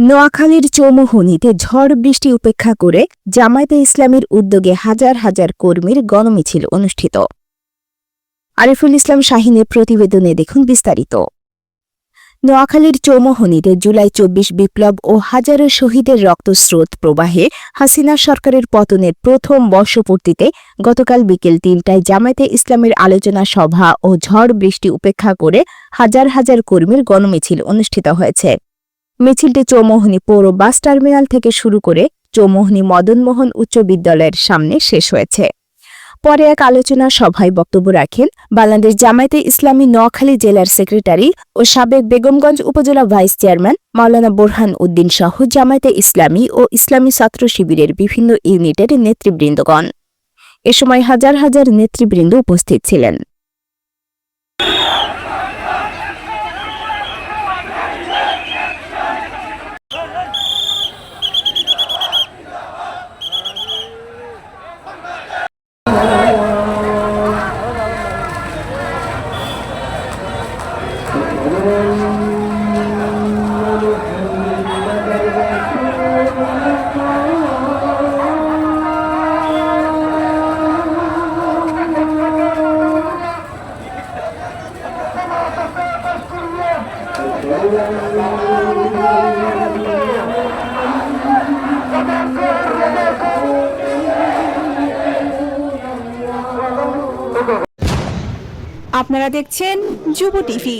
নোয়াখালীর চৌমুহনীতে ঝড় বৃষ্টি উপেক্ষা করে জামায়াতে ইসলামের উদ্যোগে হাজার হাজার কর্মীর গণমিছিল অনুষ্ঠিত। আরিফুল ইসলাম শাহিনের প্রতিবেদনে দেখুন বিস্তারিত। নোয়াখালীর চৌমোহনীতে জুলাই চব্বিশ বিপ্লব ও হাজারো শহীদের রক্তস্রোত প্রবাহে হাসিনা সরকারের পতনের প্রথম বর্ষপূর্তিতে গতকাল বিকেল তিনটায় জামায়াতে ইসলামের আলোচনা সভা ও ঝড় বৃষ্টি উপেক্ষা করে হাজার হাজার কর্মীর গণমিছিল অনুষ্ঠিত হয়েছে। মিছিলটি চৌমোহনী পৌর বাস টার্মিনাল থেকে শুরু করে চৌমোহনী মদনমোহন উচ্চ বিদ্যালয়ের সামনে শেষ হয়েছে। পরে এক আলোচনা সভায় বক্তব্য রাখেন বাংলাদেশ জামায়াতে ইসলামী নোয়াখালী জেলার সেক্রেটারি ও সাবেক বেগমগঞ্জ উপজেলা ভাইস চেয়ারম্যান মাওলানা বোরহান উদ্দিন সহ জামায়াতে ইসলামী ও ইসলামী ছাত্র শিবিরের বিভিন্ন ইউনিটের নেতৃবৃন্দগণ। এ সময় হাজার হাজার নেতৃবৃন্দ উপস্থিত ছিলেন। আপনারা দেখছেন যুব টিভি।